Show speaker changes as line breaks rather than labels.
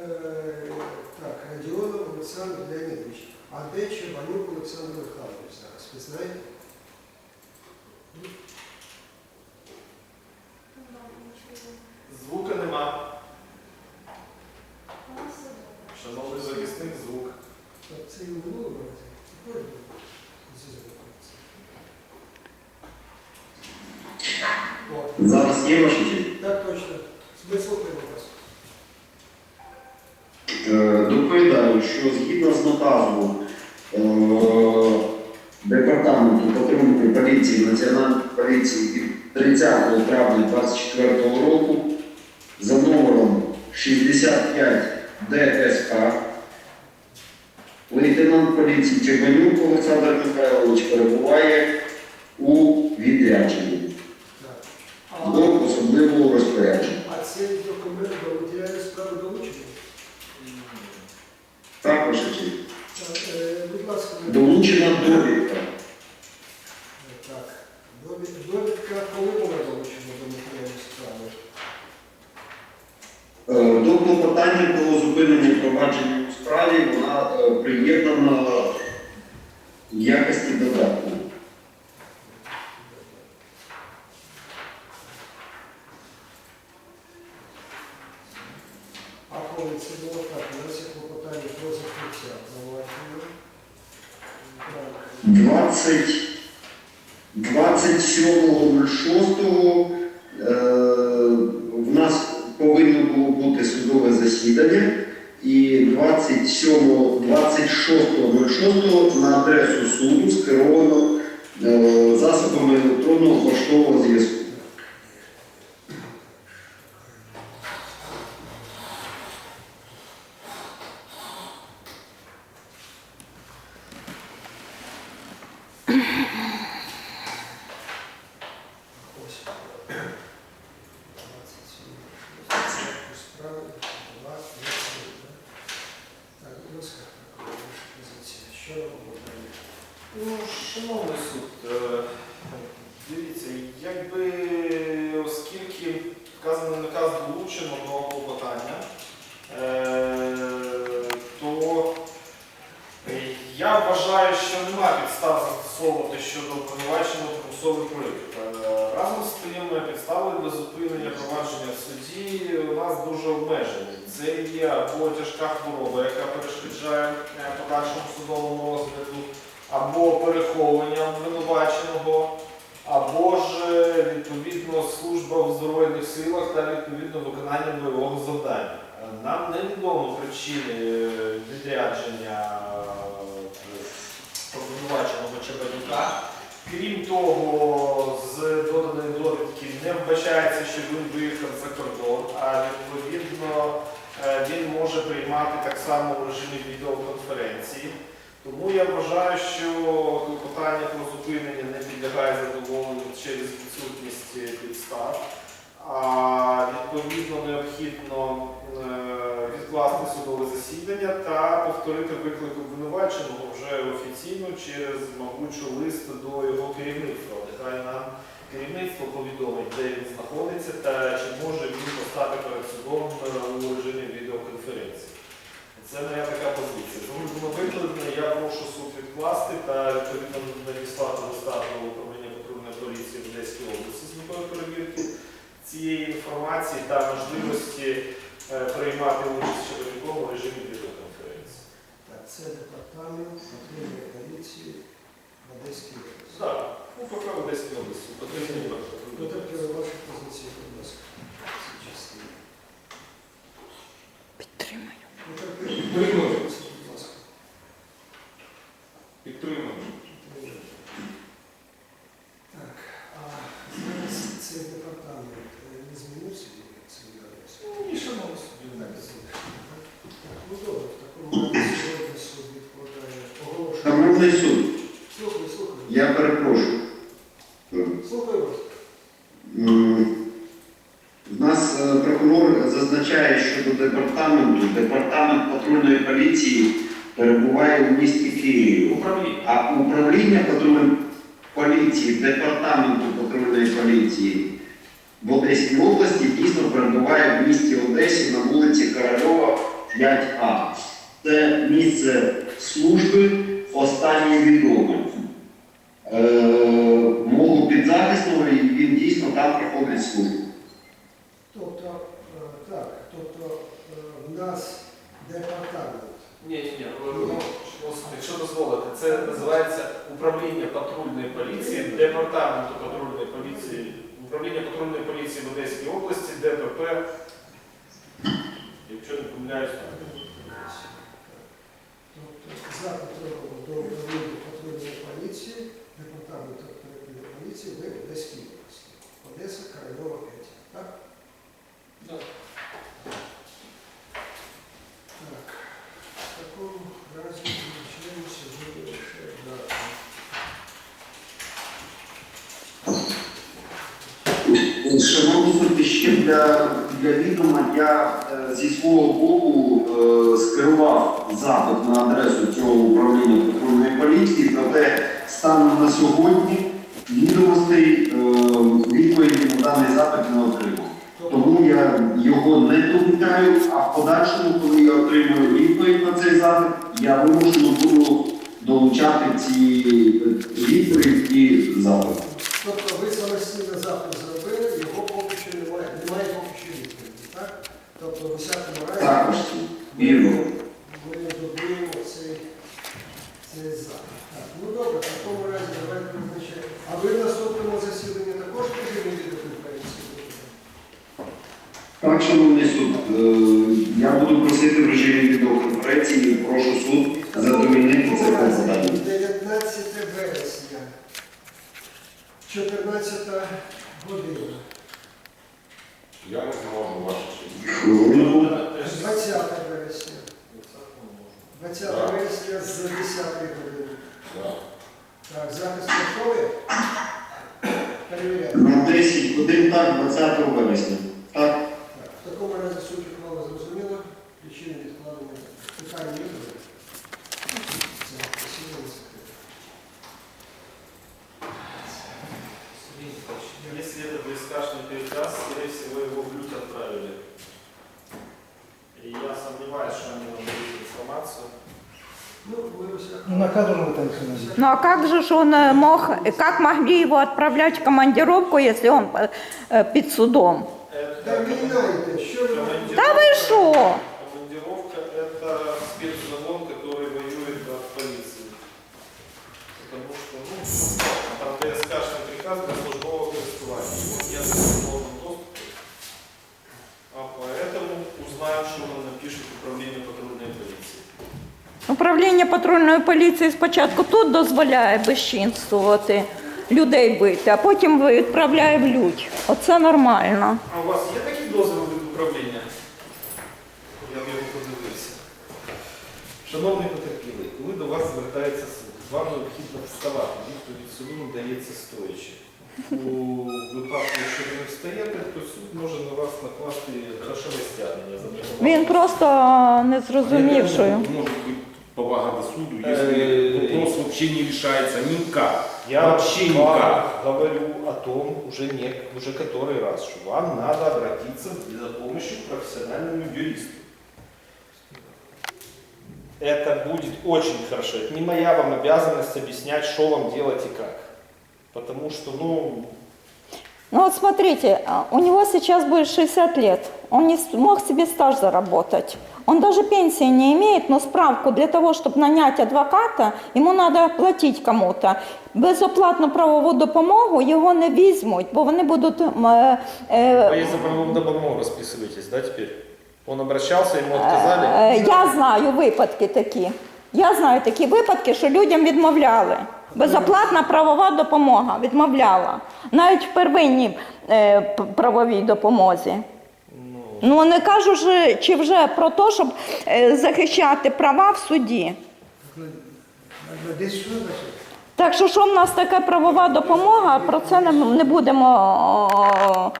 Е,
так, Родионов Александр Леонидович. А де Чебанюк Олександр Михайлович
зараз?
Ви знаєте? Звука нема. Шановний
захисник, звук. Це і було Тепер. Зараз є можливість? Поліції Національної поліції від 30 травня 2024 року за номером 65 ДСК лейтенант поліції Чебанюк Олександр Михайлович перебуває у відрядженні до особливого розпорядження.
А цей документ до матеріалів справи долучений?
Так, ваша честь.
Так, е, будь ласка,
Долучена довідка. Е, приєднана в якості додатку.
А коли це було так, у нас є клопотання про закриття провадження. Так.
20 27.06 е, в нас повинно було бути судове засідання, і 27 26.06 на адресу суду скеровано е, засобами електронного поштового зв'язку.
Ось. 27. Справи, 2, 3, Так, будь ласка, ваша позиція. Що далі?
Ну, шановний суд, немає підстав застосовувати щодо обвинуваченого примусовий проєкт. Разом з тим, підстави для зупинення провадження в суді у нас дуже обмежені. Це є або тяжка хвороба, яка перешкоджає е, подальшому судовому розгляду, або переховування обвинуваченого, або ж е, відповідно служба в Збройних силах та відповідно виконання бойового завдання. Е, Нам невідомо причини е, відрядження е, обвинуваченого Чебанюка. Крім того, з доданої довідки не вбачається, що він виїхав за кордон, а відповідно е, він може приймати так само в режимі відеоконференції. Тому я вважаю, що клопотання про зупинення не підлягає задоволенню через відсутність е, підстав. А відповідно необхідно е, відкласти судове засідання та повторити виклик обвинуваченого вже офіційно через, мабуть, лист до його керівництва. Нехай нам керівництво повідомить, де він знаходиться та чи може він постати перед судом е, у режимі відеоконференції. Це моя така позиція. Тому було викладено, я прошу суд відкласти та відповідно надіслати листа до управління патрульної поліції в Одеській області з метою перевірки цієї інформації та можливості е, приймати участь чоловіком у режимі відеоконференції.
Так, це департамент потрібної поліції в Одеській області.
Так, ну поки в Одеській області. Потрібні
ваші позиції, будь ласка, в цій частині.
Підтримаю.
Потерпіли,
Підтримую.
будь ласка.
Підтримую.
Так, а зараз цей департамент е, не змінився цей адрес?
Ну, і шановні судді,
Так, Ну добре, в такому разі сьогодні суд відкладає оголошення.
Шановний суд, я перепрошую.
Слухаю вас.
У нас е, прокурор зазначає щодо департаменту. Департамент патрульної поліції перебуває в місті Києві. А управління патрульної поліції, департаменту патрульної поліції в Одеській області дійсно перебуває в місті Одесі на вулиці Корольова 5А це місце служби останньої відомої. Е, Мову підзахисного і він дійсно там проходить службу.
Тобто, е, так, тобто е, в нас департамент.
Ні, ні, ні, якщо дозволите, це називається управління патрульної поліції, департаменту патрульної поліції, управління патрульної поліції в Одеській області, ДПП. Якщо не помиляюсь, так
так. Запит робимо до управління патрульної поліції, департаменту патрульної поліції в Одеській області. Одеса, Корольова, 5. Так? Так. В такому разі почнемося з дати.
Шановні суд, ще для, для відома я зі свого боку е, скерував запит на адресу цього управління патрульної поліції, проте станом на сьогодні відомостей е, відповіді на даний запит не отримав. Тому я його не довідаю, а в подальшому, коли я отримую відповідь на цей запит, я вимушено буду долучати ці відповідь і запит.
Тобто ви самостійно запит зробили, його поки що немає, немає поки що відповіді, так? Тобто в 10-му разі ми,
вірно.
добуємо цей, цей запит. Ну добре, в такому разі давайте визначаємо. А ви в наступному засіданні також повинні відеоконференції?
Так, шановний суд, е, я буду просити в режимі відеоконференції, прошу суд задовільнити це клопотання.
19 вересня, 14 година,
Я не зможу вашу честь.
Хвилинку.
20 вересня, 20 вересня з 10 години.
Да.
Так, захист готовий? Перевіряємо.
На 10 годин так, 20 вересня. Так,
Так, в такому разі суть ухвали зрозуміла. Причини відкладення питання є?
Переказ, скорее всего, его в лють отправили. И я сомневаюсь, что они нам дадут информацию.
Ну, як-
На кадровую танцевать.
Ну а как же ж он э, мог, как могли его отправлять в командировку, если он э, э, под судом?
Это
Та що ви
вы патрульної поліції спочатку тут дозволяє безчинствувати, людей бити, а потім відправляє в лють. Оце нормально.
А у вас є такі дозволи від управління? Я його подивився. Шановний потерпілий, коли до вас звертається суд, вам необхідно вставати. Відповідь суду надається стоячи. У випадку, якщо ви не встаєте, то суд може на вас накласти грошове стягнення за.
Він просто не зрозумів, що.
Может быть повага до суду,
Э,
если вопрос вообще не решается никак.
Я
вообще никак.
говорю о том уже, не, уже который раз, что вам надо обратиться за помощью к профессиональному юристу. Это будет очень хорошо. Это не моя вам обязанность объяснять, что вам делать и как. Потому что, ну,
Ну вот смотрите, а, у него сейчас будет 60 лет, он не смог себе стаж заработать. Он даже пенсии не имеет, но справку для того, чтобы нанять адвоката, ему надо платить кому-то. Безоплатну правову допомогу його не візьмуть, бо вони будуть... м, е, е,
вы за правовую допомогу расписываетесь, да, теперь? Он обращался, ему
Е, Я знаю випадки такі. Я знаю такі випадки, що людям відмовляли. Безоплатна правова допомога відмовляла. Навіть в первинній е, п- правовій допомозі. Ну не кажу ж, чи вже про те, щоб е, захищати права в суді.
Десь що бачите?
Так що, що в нас така правова допомога, про це не, не будемо.